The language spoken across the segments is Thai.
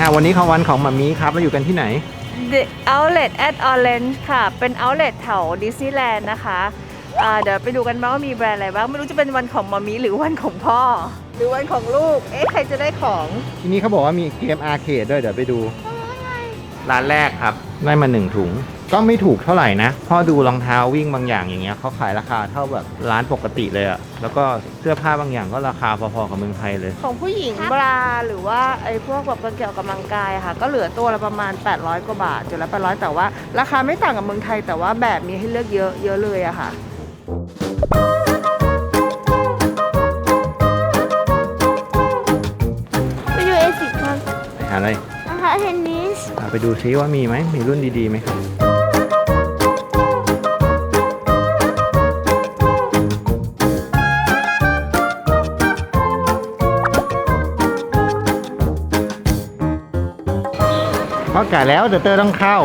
อะวันนี้เขาวันของหมามีครับเราอยู่กันที่ไหน The Outlet at Orange ค่ะ เป็น Outlet แถวดิสนีย์แลนด์นะคะอ่าเดี๋ยวไปดูกันบ้างว่ามีแบรนด์อะไรบ้าง ไม่รู้จะเป็นวันของมามีหรือวันของพ่อ หรือวันของลูก เอ๊ะ ใครจะได้ของที่นี่เขาบอกว่ามีเกมอาร์เคดด้วยเดี๋ยวไปดู ร้านแรกครับ ได้มาหนึ่งถุง ก็ไม่ถูกเท่าไหร่นะพ่อดูรองเท้าวิ่งบางอย่างอย่างเงี้ยเขาขายราคาเท่าแบบร้านปกติเลยอะแล้วก็เสื้อผ้าบางอย่างก็ราคาพอๆกับเมืองไทยเลย ของผู้หญิงบราหรือว่าไอ้พวกแบบเกี่ยวกับกำลังกายอะค่ะ ก็เหลือตัวละประมาณ 800 กว่าบาทจุดละ800 แต่ว่าราคาไม่ต่างกับเมืองไทย แต่ว่าแบบมีให้เลือกเยอะเยอะเลยอะค่ะไปดูเอซิครับไปหาอะไรรองเท้าเทนนิส เอาไปดูซิว่ามีไหมมีรุ่นดีๆไหมครับ พอแก่แล้วเดี๋ยวเตอร์ต้องเข้า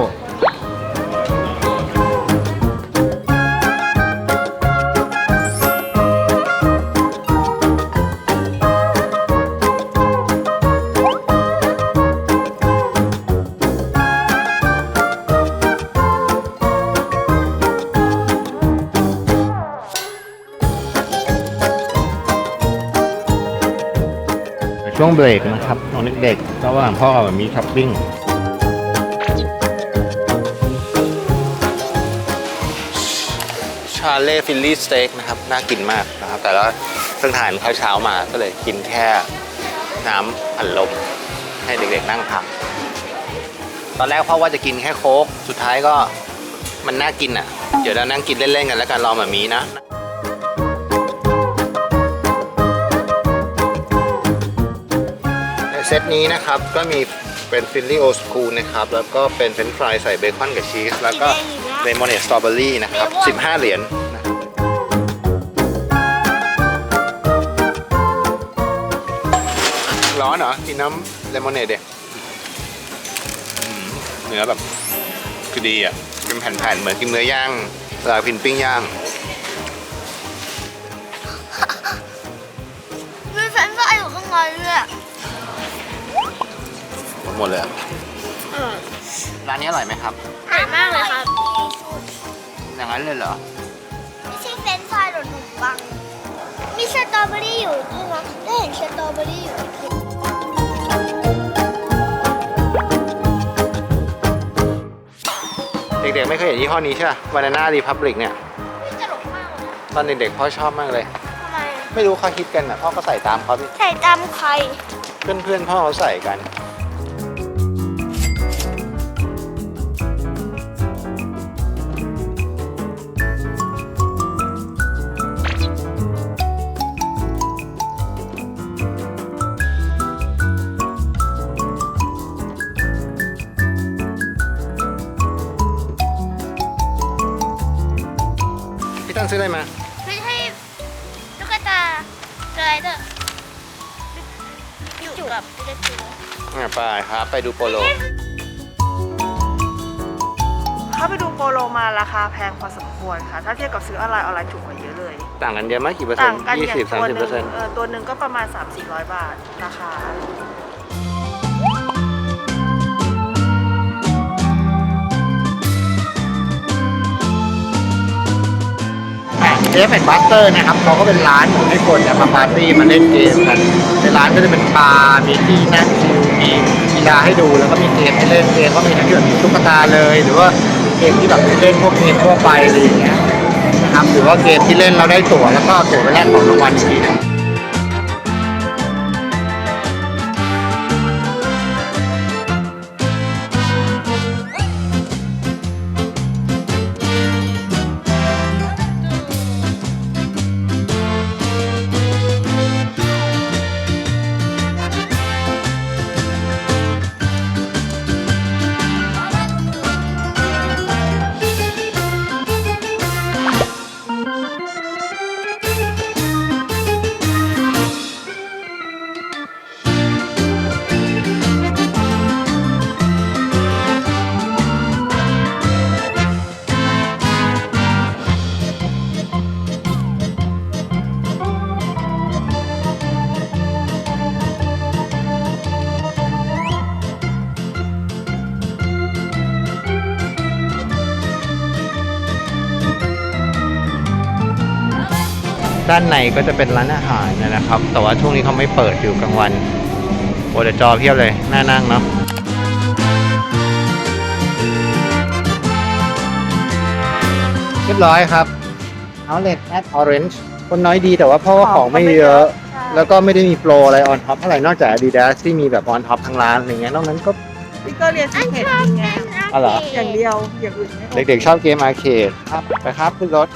ช่วงเบรกนะครับน้องเด็กๆระหว่างพ่อกับแบบมีช้อปปิ้งาเล่ฟิลลี่สเต็กนะครับ น่ากินมากนะครับ แต่แล้วเพิ่งทานข้าวเช้ามาก็เลยกินแค่น้ำอัดลมให้เด็กๆนั่งพักตอนแรกพ่อว่าจะกินแค่โค้กสุดท้ายก็มันน่ากินอะ เดี๋ยวเรานั่งกินเล่นๆกันแล้วกันรอแบบมีนะในเซตนี้นะครับก็มีเป็นฟิลลี่โอสคูนะครับ แล้วก็เป็นเฟรนช์ฟรายใส่เบคอนกับชีส แล้วก็เลมอนเนสสตรอเบอรี่นะครับ 15 เหรียญ อนเหรอกินน้ำเลมอนเนดเด็เนื้อแบบคือดีอะเป็นแผ่นๆเหมือนกินเนื้อย่างเวลาพินปิ้งย่างมีแฟรนช์ฟรายอยู่ข้างในด้วยอะหมดหมดเลยอะร้านนี้อร่อยไหมครับ อร่อยมากเลยครับ อย่างนั้นเลยเหรอ ไม่ใช่เฟรนช์ฟรายหรือขนมปัง มีสตรอเบอรี่อยู่ด้วยนะได้เห็นสตรอเบอรี่อยู่ เด็กๆไม่เคยเห็นยี่ห้อนี้ใช่ป่ะ Banana Republic เนี่ยนี่ตลกมากเลยตอนเด็กๆพ่อชอบมากเลย ทำไมอะไม่รู้เขาฮิตกันอะพ่อก็ใส่ตามเขาพี่ใส่ตามใคร เพื่อนๆพ่อเขาใส่กัน ตั้งซื้ออะไรมา ไม่ใช่ตุ๊กตาสไลเดอร์อยู่กับปิกาจูอะไปครับไปดูโปโล เข้าไปดูโปโลมาราคาแพงพอสมควรค่ะ ถ้าเทียบกับซื้อออนไลน์ออนไลน์ถูกกว่าเยอะเลย ต่างกันเยอะไหมกี่เปอร์เซ็นต่างต์กันยี่อย่างสิบสามตัวสิบหเปนึ่อร์เซ็นต์งเออตัวหนึ่งก็ประมาณ 3-400 บาทราคา เอฟแอนด์บัสเตอร์นะครับเขาก็เป็นร้านเหมือนให้คนเนี่ยมาปาร์ตี้มาเล่นเกมกันในร้านก็จะเป็นบาร์มีที่นั่งชิลมีกีฬาให้ดูแล้วก็มีเกมให้เล่นเกมก็มีทั้งที่แบบมีตุ๊กตาเลย หรือว่าเกมที่แบบเล่นพวกเกมทั่วไปอะไรอย่างเงี้ยนะครับหรือว่าเกมที่เล่นเราได้ตั๋วแล้วก็ตั๋วไปแลกของรางวัลอีกทีนึง ด้านในก็จะเป็นร้านอาหารนะครับ แต่ว่าช่วงนี้เขาไม่เปิดอยู่กลางวันโอ้เดี๋ยวจอเพียบเลยน่านั่งเนาะเรียบร้อยครับ Outlet at Orange คนน้อยดีแต่ว่าเพราะว่าของไม่เยอะ ใช่แล้วก็ไม่ได้มีโปรอะไรออนท็อปเท่าไหร่นอกจาก Adidas ที่มีแบบออนท็อปทางร้านอะไรเงี้ยนอกนั้นก็ พี่ก็เรียนซีเค็ดจริงไงอ๋อเหรออย่างเดียวอย่างอื่นไม่เอา เด็กๆชอบเกมอาร์เคดครับไปครับขึ้นรถ